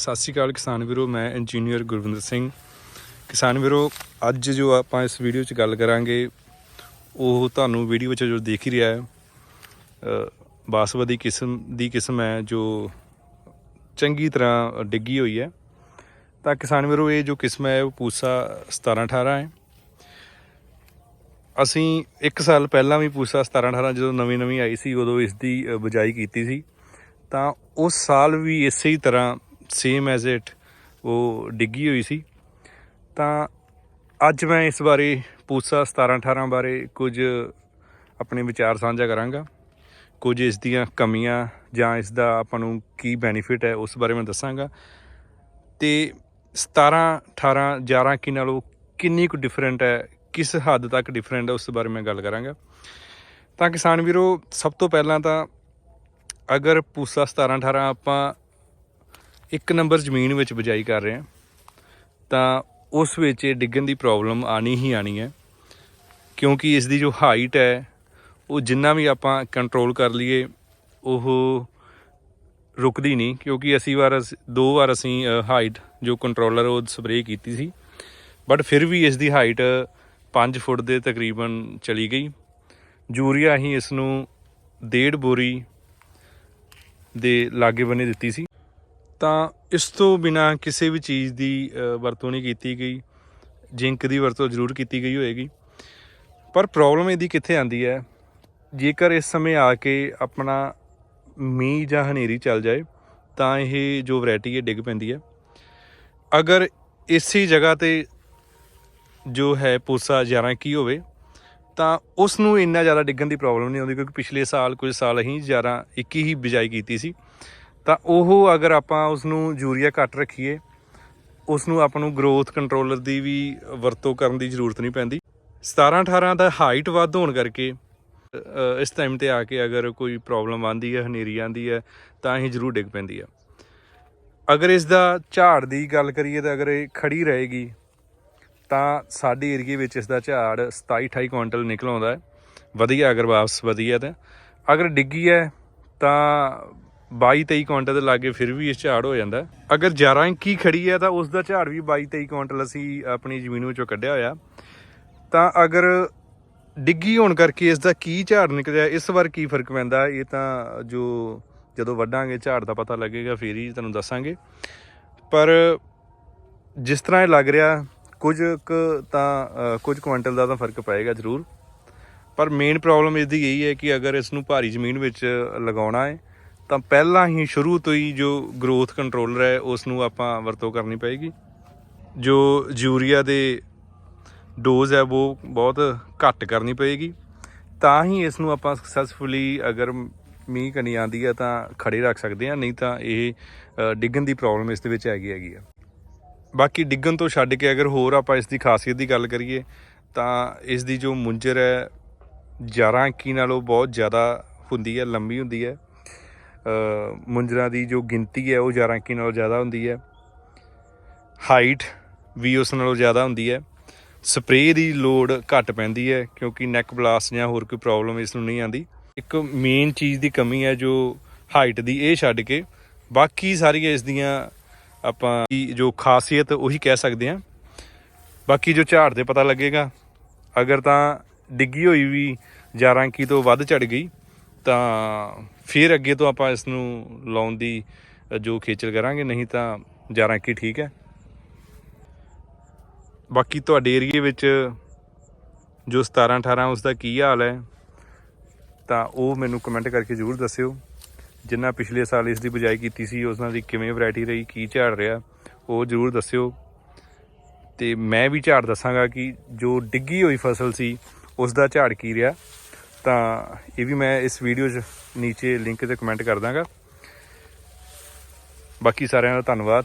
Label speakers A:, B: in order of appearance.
A: ਸਤਿ ਸ਼੍ਰੀ ਅਕਾਲ ਕਿਸਾਨ ਵੀਰੋ ਮੈਂ ਇੰਜੀਨੀਅਰ ਗੁਰਵਿੰਦਰ ਸਿੰਘ। ਕਿਸਾਨ ਵੀਰੋ ਅੱਜ ਜੋ ਆਪਾਂ ਇਸ ਵੀਡੀਓ 'ਚ ਗੱਲ ਕਰਾਂਗੇ ਉਹ ਤੁਹਾਨੂੰ ਵੀਡੀਓ ਵਿੱਚ ਜੋ ਦੇਖ ਹੀ ਰਿਹਾ ਹੈ ਬਾਸਮਤੀ ਕਿਸਮ ਦੀ ਕਿਸਮ ਹੈ ਜੋ ਚੰਗੀ ਤਰ੍ਹਾਂ ਡਿੱਗੀ ਹੋਈ ਹੈ। ਤਾਂ ਕਿਸਾਨ ਵੀਰੋ ਇਹ ਜੋ ਕਿਸਮ ਹੈ ਉਹ ਪੂਸਾ 17 18 ਹੈ। ਅਸੀਂ 1 ਸਾਲ ਪਹਿਲਾਂ ਵੀ ਪੂਸਾ 17 18 ਜਦੋਂ ਨਵੀਂ ਨਵੀਂ ਆਈ ਸੀ ਉਦੋਂ ਇਸ ਦੀ ਅ, ਬਿਜਾਈ ਕੀਤੀ ਸੀ। ਤਾਂ ਉਸ ਸਾਲ ਵੀ ਇਸੇ ਹੀ ਤਰ੍ਹਾਂ ਸੇਮ ਐਜ਼ ਇਟ ਉਹ ਡਿੱਗੀ ਹੋਈ ਸੀ। ਤਾਂ ਅੱਜ ਮੈਂ ਇਸ ਬਾਰੇ ਪੂਸਾ 17 18 ਬਾਰੇ ਕੁਝ ਆਪਣੇ ਵਿਚਾਰ ਸਾਂਝਾ ਕਰਾਂਗਾ। ਕੁਝ ਇਸ ਦੀਆਂ ਕਮੀਆਂ ਜਾਂ ਇਸ ਦਾ ਆਪਾਂ ਨੂੰ ਕੀ ਬੈਨੀਫਿਟ ਹੈ ਉਸ ਬਾਰੇ ਮੈਂ ਦੱਸਾਂਗਾ। ਤੇ 17 18 11 ਕੀ ਨਾਲੋਂ ਕਿੰਨੀ ਕੁ ਡਿਫਰੈਂਟ ਹੈ, ਕਿਸ ਹੱਦ ਤੱਕ ਡਿਫਰੈਂਟ ਹੈ ਉਸ ਬਾਰੇ ਮੈਂ ਗੱਲ ਕਰਾਂਗਾ। ਤਾਂ ਕਿਸਾਨ ਵੀਰੋ, ਸਭ ਤੋਂ ਪਹਿਲਾਂ ਤਾਂ ਅਗਰ ਪੂਸਾ 17 18 ਆਪਾਂ ਇੱਕ ਨੰਬਰ ਜ਼ਮੀਨ ਵਿੱਚ ਬਿਜਾਈ ਕਰ ਰਹੇ ਹਾਂ, ਤਾਂ ਉਸ ਵਿੱਚ ਇਹ ਡਿੱਗਣ ਦੀ ਪ੍ਰੋਬਲਮ ਆਣੀ ਹੀ ਆਣੀ ਹੈ, ਕਿਉਂਕਿ ਇਸ ਦੀ ਜੋ ਹਾਈਟ ਹੈ, ਉਹ ਜਿੰਨਾ ਵੀ ਆਪਾਂ ਕੰਟਰੋਲ ਕਰ ਲਈਏ, ਉਹ ਰੁਕਦੀ ਨਹੀਂ, ਕਿਉਂਕਿ ਅਸੀਂ ਵਾਰ ਅਸ- ਦੋ ਵਾਰ ਅਸੀਂ ਹਾਈਟ ਜੋ ਕੰਟਰੋਲਰ ਉਹ ਸਪਰੇਅ ਕੀਤੀ ਸੀ ਬਟ ਫਿਰ ਵੀ ਇਸ ਦੀ ਹਾਈਟ 5 ਫੁੱਟ ਦੇ ਤਕਰੀਬਨ ਚਲੀ ਗਈ। ਯੂਰੀਆ ਹੀ ਇਸ ਨੂੰ ਡੇਢ ਬੋਰੀ ਦੇ ਲਾਗੇ ਬੰਨੇ ਦਿੱਤੀ ਸੀ। ਤਾਂ ਇਸ ਤੋਂ ਬਿਨਾ ਕਿਸੇ ਵੀ ਚੀਜ਼ ਦੀ ਵਰਤੋਂ ਨਹੀਂ ਕੀਤੀ ਗਈ। ਜਿੰਕ ਦੀ ਵਰਤੋਂ ਜ਼ਰੂਰ ਕੀਤੀ ਗਈ ਹੋਏਗੀ। ਪਰ ਪ੍ਰੋਬਲਮ ਇਹਦੀ ਕਿੱਥੇ ਆਂਦੀ ਹੈ? ਜੇਕਰ ਇਸ ਸਮੇਂ ਆ ਕੇ ਆਪਣਾ ਮੀਂਹ ਜਾਂ ਹਨੇਰੀ ਚੱਲ ਜਾਏ, ਤਾਂ ਇਹ ਜੋ ਵੈਰਾਈਟੀ ਹੈ, ਡਿੱਗ ਪੈਂਦੀ ਹੈ। ਅਗਰ ਇਸੇ ਜਗ੍ਹਾ ਤੇ ਜੋ ਹੈ ਪੋਸਾ 11 ਕੀ ਹੋਵੇ, ਤਾਂ ਉਸ ਨੂੰ ਇੰਨਾ ਜ਼ਿਆਦਾ ਡਿੱਗਣ ਦੀ ਪ੍ਰੋਬਲਮ ਨਹੀਂ ਆਉਂਦੀ, ਕਿਉਂਕਿ ਪਿਛਲੇ ਸਾਲ, ਕੁਝ ਸਾਲ ਅਸੀਂ 11 21 ਹੀ ਬਿਜਾਈ ਕੀਤੀ ਸੀ। ਤਾਂ ਉਹ ਅਗਰ ਆਪਾਂ ਉਸ ਨੂੰ ਯੂਰੀਆ ਘੱਟ ਰੱਖੀਏ ਉਸ ਨੂੰ ਆਪਾਂ ਨੂੰ ਗਰੋਥ ਕੰਟਰੋਲਰ ਦੀ ਵੀ ਵਰਤੋਂ ਕਰਨ ਦੀ ਜ਼ਰੂਰਤ ਨਹੀਂ ਪੈਂਦੀ। 17 18 ਦਾ ਹਾਈਟ ਵੱਧ ਹੋਣ ਕਰਕੇ ਇਸ ਟਾਈਮ ਤੇ ਆ ਕੇ ਅਗਰ ਕੋਈ ਪ੍ਰੋਬਲਮ ਆਂਦੀ ਹੈ, ਹਨੇਰੀ ਆਂਦੀ ਹੈ, ਤਾਂ ਇਹ ਜ਼ਰੂਰ ਡਿੱਗ ਪੈਂਦੀ ਹੈ। ਅਗਰ ਇਸ ਦਾ ਝਾੜ ਦੀ ਗੱਲ ਕਰੀਏ ਤਾਂ ਅਗਰ ਇਹ ਖੜੀ ਰਹੇਗੀ, ਤਾਂ ਸਾਡੇ ਏਰੀਏ ਵਿੱਚ ਇਸ ਦਾ ਝਾੜ 27 28 ਕੁਇੰਟਲ ਨਿਕਲ ਆਉਂਦਾ ਹੈ। ਵਧੀਆ ਅਗਰ ਵਾਪਸ ਵਧੀਆ ਤਾਂ। ਅਗਰ ਡਿੱਗੀ ਹੈ, ਤਾਂ 22 23 ਕੁਇੰਟਲ ਦੇ ਲਾਗੇ ਫਿਰ ਵੀ ਇਸ ਝਾੜ ਹੋ ਜਾਂਦਾ। ਅਗਰ 11 ਇੰਕੀ ਖੜੀ ਹੈ ਤਾਂ ਉਸ ਦਾ ਝਾੜ ਵੀ 22 23 ਕੁਇੰਟਲ ਅਸੀਂ ਆਪਣੀ ਜ਼ਮੀਨ ਵਿੱਚੋਂ ਕੱਢਿਆ ਹੋਇਆ। ਤਾਂ ਅਗਰ ਡਿੱਗੀ ਹੋਣ ਕਰਕੇ ਇਸ ਦਾ ਕੀ ਝਾੜ ਨਿਕਲਿਆ, ਇਸ ਵਾਰ ਕੀ ਫ਼ਰਕ ਪੈਂਦਾ, ਇਹ ਤਾਂ ਜੋ ਜਦੋਂ ਵੱਢਾਂਗੇ, ਝਾੜ ਦਾ ਪਤਾ ਲੱਗੇਗਾ, ਫੇਰ ਹੀ ਤੁਹਾਨੂੰ ਦੱਸਾਂਗੇ। ਪਰ ਜਿਸ ਤਰ੍ਹਾਂ ਇਹ ਲੱਗ ਰਿਹਾ, ਕੁਝ ਕੁ ਤਾਂ ਕੁਝ ਕੁਇੰਟਲ ਦਾ ਤਾਂ ਫ਼ਰਕ ਪਏਗਾ ਜ਼ਰੂਰ। ਪਰ ਮੇਨ ਪ੍ਰੋਬਲਮ ਇਸ ਦੀ ਇਹੀ ਹੈ ਕਿ ਅਗਰ ਇਸ ਨੂੰ ਭਾਰੀ ਜ਼ਮੀਨ ਵਿੱਚ ਲਗਾਉਣਾ ਹੈ ਤਾਂ ਪਹਿਲਾਂ ਹੀ ਸ਼ੁਰੂ ਤੋਂ ਹੀ ਜੋ ਗਰੋਥ ਕੰਟਰੋਲਰ ਹੈ ਉਸ ਨੂੰ ਆਪਾਂ ਵਰਤੋਂ ਕਰਨੀ ਪਏਗੀ। ਜੋ ਯੂਰੀਆ ਦੇ ਡੋਜ਼ ਹੈ, ਉਹ ਬਹੁਤ ਘੱਟ ਕਰਨੀ ਪਏਗੀ। ਤਾਂ ਹੀ ਇਸ ਨੂੰ ਆਪਾਂ ਸਕਸੈਸਫੁਲੀ ਅਗਰ ਮੀਂਹ ਕਣੀ ਆਂਦੀ ਹੈ, ਤਾਂ ਖੜੇ ਰੱਖ ਸਕਦੇ ਹਾਂ, ਨਹੀਂ ਤਾਂ ਇਹ ਡਿੱਗਣ ਦੀ ਪ੍ਰੋਬਲਮ ਇਸ ਦੇ ਵਿੱਚ ਹੈਗੀ ਹੈਗੀ ਆ। ਬਾਕੀ ਡਿੱਗਣ ਤੋਂ ਛੱਡ ਕੇ ਅਗਰ ਹੋਰ ਆਪਾਂ ਇਸ ਦੀ ਖਾਸੀਅਤ ਦੀ ਗੱਲ ਕਰੀਏ, ਤਾਂ ਇਸ ਦੀ ਜੋ ਮੁੰਜਰ ਹੈ 11 ਇੱਕੀ ਨਾਲੋਂ ਬਹੁਤ ਜ਼ਿਆਦਾ ਹੁੰਦੀ ਹੈ, ਲੰਬੀ ਹੁੰਦੀ ਹੈ। ਮੁੰਜਰਾਂ ਦੀ ਜੋ ਗਿਣਤੀ ਹੈ ਉਹ 11 ਇੱਕੀ ਨਾਲੋਂ ਜ਼ਿਆਦਾ ਹੁੰਦੀ ਹੈ। ਹਾਈਟ ਵੀ ਉਸ ਨਾਲੋਂ ਜ਼ਿਆਦਾ ਹੁੰਦੀ ਹੈ। ਸਪਰੇਅ ਦੀ ਲੋਡ ਘੱਟ ਪੈਂਦੀ ਹੈ ਕਿਉਂਕਿ ਨੈਕ ਬਲਾਸਟ ਜਾਂ ਹੋਰ ਕੋਈ ਪ੍ਰੋਬਲਮ ਇਸ ਨੂੰ ਨਹੀਂ ਆਂਦੀ ਇੱਕ ਮੇਨ ਚੀਜ਼ ਦੀ ਕਮੀ ਹੈ ਜੋ ਹਾਈਟ ਦੀ, ਇਹ ਛੱਡ ਕੇ ਬਾਕੀ ਸਾਰੀਆਂ ਇਸ ਦੀਆਂ ਆਪਾਂ ਕੀ ਜੋ ਖਾਸੀਅਤ ਉਹੀ ਕਹਿ ਸਕਦੇ ਹਾਂ। ਬਾਕੀ ਜੋ ਝਾੜ ਤੇ ਪਤਾ ਲੱਗੇਗਾ, ਅਗਰ ਤਾਂ ਡਿੱਗੀ ਹੋਈ ਵੀ 11 ਕੀ ਤੋਂ ਵੱਧ ਝੜ ਗਈ, ਤਾਂ ਫਿਰ ਅੱਗੇ ਤੋਂ ਆਪਾਂ ਇਸ ਨੂੰ ਲਾਉਣ ਦੀ ਜੋ ਖੇਚਲ ਕਰਾਂਗੇ, ਨਹੀਂ ਤਾਂ 11 ਕੀ ਠੀਕ ਹੈ। ਬਾਕੀ ਤੁਹਾਡੇ ਏਰੀਏ ਵਿੱਚ ਜੋ 17 18 ਉਸ ਦਾ ਕੀ ਹਾਲ ਹੈ, ਤਾਂ ਉਹ ਮੈਨੂੰ ਕਮੈਂਟ ਕਰਕੇ ਜ਼ਰੂਰ ਦੱਸਿਓ। ਜਿੰਨਾ ਪਿਛਲੇ ਸਾਲ ਇਸ ਦੀ ਬਜਾਈ ਕੀਤੀ ਸੀ, ਉਸ ਨਾਲ ਦੀ ਕਿਵੇਂ ਵੈਰਾਈਟੀ ਰਹੀ, ਕੀ ਝਾੜ ਰਿਹਾ, ਉਹ ਜ਼ਰੂਰ ਦੱਸਿਓ। ਤੇ ਮੈਂ ਵੀ ਝਾੜ ਦੱਸਾਂਗਾ ਕਿ ਜੋ ਡਿੱਗੀ ਹੋਈ ਫਸਲ ਸੀ, ਉਸ ਦਾ ਝਾੜ ਕੀ ਰਿਹਾ ਤਾਂ ਇਹ ਵੀ ਮੈਂ ਇਸ ਵੀਡੀਓ 'ਚ ਨੀਚੇ ਲਿੰਕ ਤੇ ਕਮੈਂਟ ਕਰ ਦਾਂਗਾ। ਬਾਕੀ ਸਾਰਿਆਂ ਦਾ ਧੰਨਵਾਦ।